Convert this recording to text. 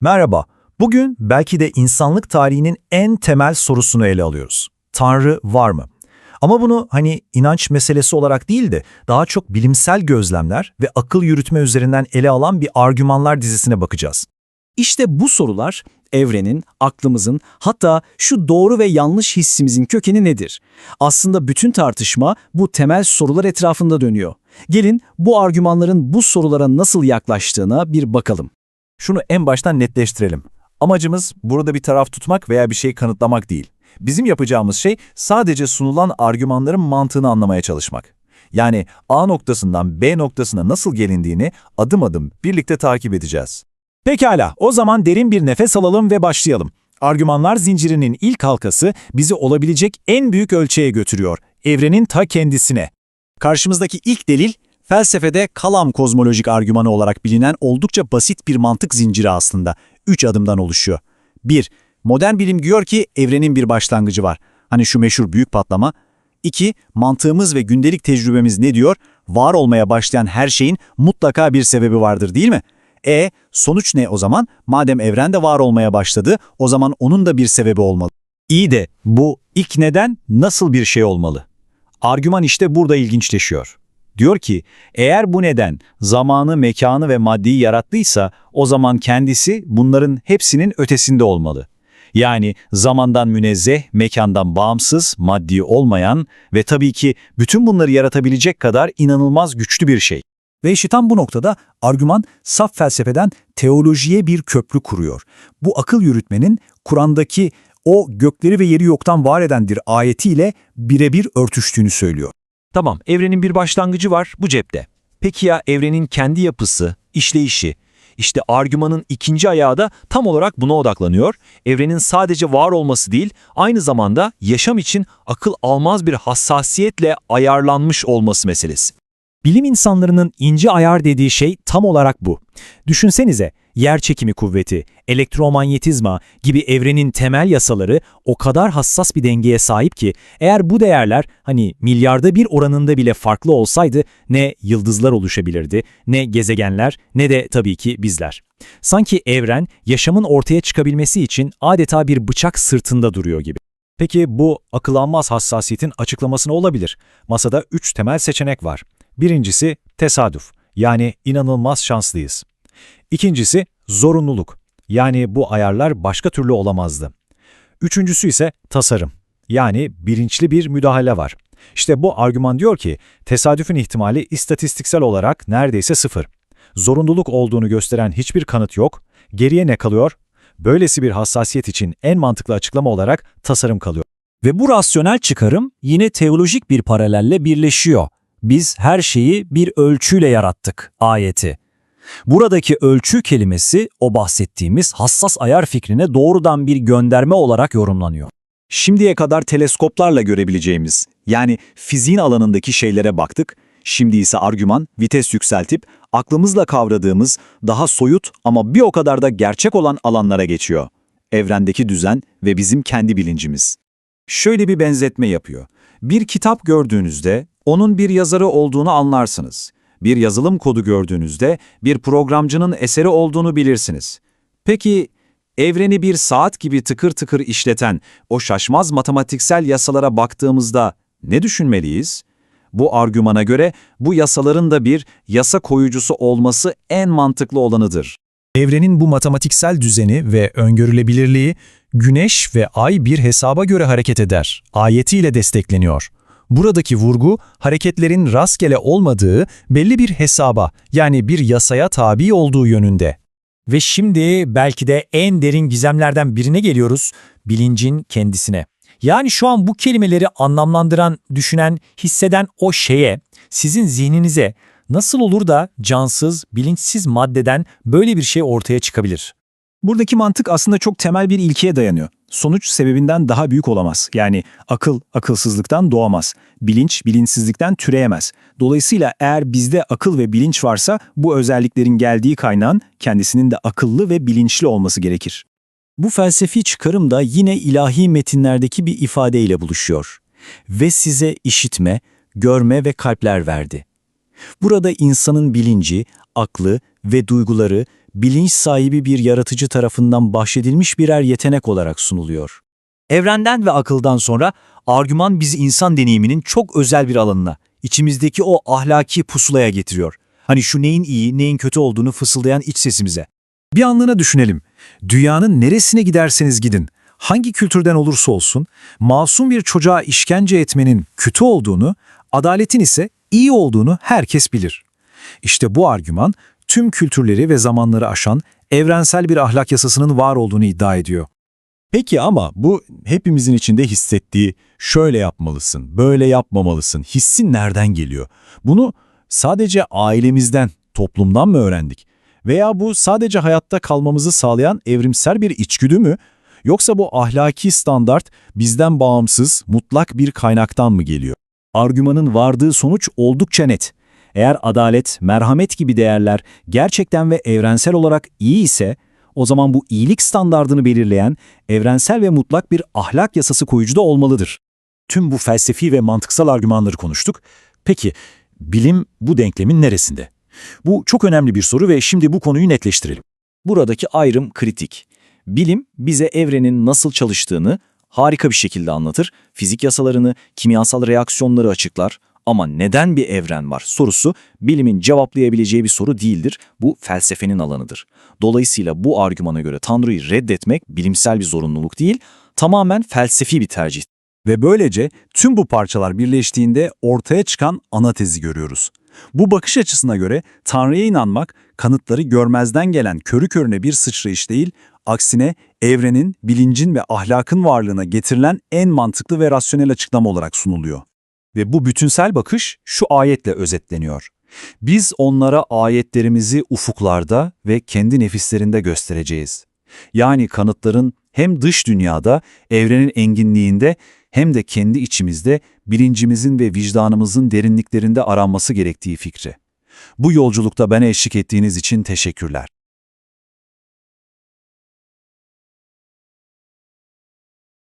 Merhaba. Bugün belki de insanlık tarihinin en temel sorusunu ele alıyoruz. Tanrı var mı? Ama bunu hani inanç meselesi olarak değil de daha çok bilimsel gözlemler ve akıl yürütme üzerinden ele alan bir argümanlar dizisine bakacağız. İşte bu sorular evrenin, aklımızın, hatta şu doğru ve yanlış hissimizin kökeni nedir? Aslında bütün tartışma bu temel sorular etrafında dönüyor. Gelin bu argümanların bu sorulara nasıl yaklaştığına bir bakalım. Şunu en baştan netleştirelim. Amacımız burada bir taraf tutmak veya bir şey kanıtlamak değil. Bizim yapacağımız şey sadece sunulan argümanların mantığını anlamaya çalışmak. Yani A noktasından B noktasına nasıl gelindiğini adım adım birlikte takip edeceğiz. Pekala, o zaman derin bir nefes alalım ve başlayalım. Argümanlar zincirinin ilk halkası bizi olabilecek en büyük ölçeğe götürüyor, evrenin ta kendisine. Karşımızdaki ilk delil, felsefede kalam kozmolojik argümanı olarak bilinen oldukça basit bir mantık zinciri aslında. Üç adımdan oluşuyor. 1. Modern bilim diyor ki evrenin bir başlangıcı var. Hani şu meşhur büyük patlama. 2. Mantığımız ve gündelik tecrübemiz ne diyor? Var olmaya başlayan her şeyin mutlaka bir sebebi vardır değil mi? E, sonuç ne o zaman? Madem evren de var olmaya başladı, o zaman onun da bir sebebi olmalı. İyi de bu ilk neden nasıl bir şey olmalı? Argüman işte burada ilginçleşiyor. Diyor ki, eğer bu neden zamanı, mekanı ve maddeyi yarattıysa, o zaman kendisi bunların hepsinin ötesinde olmalı. Yani zamandan münezzeh, mekandan bağımsız, maddi olmayan ve tabii ki bütün bunları yaratabilecek kadar inanılmaz güçlü bir şey. Ve işte tam bu noktada argüman saf felsefeden teolojiye bir köprü kuruyor. Bu akıl yürütmenin Kur'an'daki o gökleri ve yeri yoktan var edendir ayetiyle birebir örtüştüğünü söylüyor. Tamam, evrenin bir başlangıcı var, bu cepte. Peki ya evrenin kendi yapısı, işleyişi? İşte argümanın ikinci ayağı da tam olarak buna odaklanıyor. Evrenin sadece var olması değil, aynı zamanda yaşam için akıl almaz bir hassasiyetle ayarlanmış olması meselesi. Bilim insanlarının ince ayar dediği şey tam olarak bu. Düşünsenize, yer çekimi kuvveti, elektromanyetizma gibi evrenin temel yasaları o kadar hassas bir dengeye sahip ki eğer bu değerler hani milyarda bir oranında bile farklı olsaydı ne yıldızlar oluşabilirdi, ne gezegenler ne de tabii ki bizler. Sanki evren yaşamın ortaya çıkabilmesi için adeta bir bıçak sırtında duruyor gibi. Peki bu akılanmaz hassasiyetin açıklaması ne olabilir? Masada üç temel seçenek var. Birincisi tesadüf, yani inanılmaz şanslıyız. İkincisi zorunluluk, yani bu ayarlar başka türlü olamazdı. Üçüncüsü ise tasarım, yani bilinçli bir müdahale var. İşte bu argüman diyor ki tesadüfün ihtimali istatistiksel olarak neredeyse sıfır. Zorunluluk olduğunu gösteren hiçbir kanıt yok. Geriye ne kalıyor? Böylesi bir hassasiyet için en mantıklı açıklama olarak tasarım kalıyor. Ve bu rasyonel çıkarım yine teolojik bir paralelle birleşiyor. Biz her şeyi bir ölçüyle yarattık ayeti. Buradaki ölçü kelimesi o bahsettiğimiz hassas ayar fikrine doğrudan bir gönderme olarak yorumlanıyor. Şimdiye kadar teleskoplarla görebileceğimiz, yani fiziğin alanındaki şeylere baktık, şimdi ise argüman, vites yükseltip aklımızla kavradığımız daha soyut ama bir o kadar da gerçek olan alanlara geçiyor. Evrendeki düzen ve bizim kendi bilincimiz. Şöyle bir benzetme yapıyor. Bir kitap gördüğünüzde onun bir yazarı olduğunu anlarsınız. Bir yazılım kodu gördüğünüzde bir programcının eseri olduğunu bilirsiniz. Peki evreni bir saat gibi tıkır tıkır işleten o şaşmaz matematiksel yasalara baktığımızda ne düşünmeliyiz? Bu argümana göre bu yasaların da bir yasa koyucusu olması en mantıklı olanıdır. Evrenin bu matematiksel düzeni ve öngörülebilirliği güneş ve ay bir hesaba göre hareket eder. Ayetiyle destekleniyor. Buradaki vurgu hareketlerin rastgele olmadığı belli bir hesaba yani bir yasaya tabi olduğu yönünde. Ve şimdi belki de en derin gizemlerden birine geliyoruz, bilincin kendisine. Yani şu an bu kelimeleri anlamlandıran, düşünen, hisseden o şeye, sizin zihninize nasıl olur da cansız, bilinçsiz maddeden böyle bir şey ortaya çıkabilir? Buradaki mantık aslında çok temel bir ilkeye dayanıyor. Sonuç sebebinden daha büyük olamaz. Yani akıl akılsızlıktan doğamaz. Bilinç bilinçsizlikten türeyemez. Dolayısıyla eğer bizde akıl ve bilinç varsa bu özelliklerin geldiği kaynağın kendisinin de akıllı ve bilinçli olması gerekir. Bu felsefi çıkarım da yine ilahi metinlerdeki bir ifadeyle buluşuyor. Ve size işitme, görme ve kalpler verdi. Burada insanın bilinci, aklı ve duyguları bilinç sahibi bir yaratıcı tarafından bahşedilmiş birer yetenek olarak sunuluyor. Evrenden ve akıldan sonra argüman bizi insan deneyiminin çok özel bir alanına, içimizdeki o ahlaki pusulaya getiriyor. Hani şu neyin iyi, neyin kötü olduğunu fısıldayan iç sesimize. Bir anlığına düşünelim. Dünyanın neresine giderseniz gidin, hangi kültürden olursa olsun, masum bir çocuğa işkence etmenin kötü olduğunu, adaletin ise iyi olduğunu herkes bilir. İşte bu argüman tüm kültürleri ve zamanları aşan evrensel bir ahlak yasasının var olduğunu iddia ediyor. Peki ama bu hepimizin içinde hissettiği şöyle yapmalısın, böyle yapmamalısın hissin nereden geliyor? Bunu sadece ailemizden, toplumdan mı öğrendik? Veya bu sadece hayatta kalmamızı sağlayan evrimsel bir içgüdü mü? Yoksa bu ahlaki standart bizden bağımsız, mutlak bir kaynaktan mı geliyor? Argümanın vardığı sonuç oldukça net. Eğer adalet, merhamet gibi değerler gerçekten ve evrensel olarak iyi ise, o zaman bu iyilik standardını belirleyen evrensel ve mutlak bir ahlak yasası koyucu da olmalıdır. Tüm bu felsefi ve mantıksal argümanları konuştuk. Peki, bilim bu denklemin neresinde? Bu çok önemli bir soru ve şimdi bu konuyu netleştirelim. Buradaki ayrım kritik. Bilim bize evrenin nasıl çalıştığını harika bir şekilde anlatır, fizik yasalarını, kimyasal reaksiyonları açıklar. Ama neden bir evren var sorusu bilimin cevaplayabileceği bir soru değildir, bu felsefenin alanıdır. Dolayısıyla bu argümana göre Tanrı'yı reddetmek bilimsel bir zorunluluk değil, tamamen felsefi bir tercih. Ve böylece tüm bu parçalar birleştiğinde ortaya çıkan ana tezi görüyoruz. Bu bakış açısına göre Tanrı'ya inanmak, kanıtları görmezden gelen körü körüne bir sıçrayış değil, aksine evrenin, bilincin ve ahlakın varlığına getirilen en mantıklı ve rasyonel açıklama olarak sunuluyor. Ve bu bütünsel bakış şu ayetle özetleniyor. Biz onlara ayetlerimizi ufuklarda ve kendi nefislerinde göstereceğiz. Yani kanıtların hem dış dünyada, evrenin enginliğinde hem de kendi içimizde bilincimizin ve vicdanımızın derinliklerinde aranması gerektiği fikri. Bu yolculukta bana eşlik ettiğiniz için teşekkürler.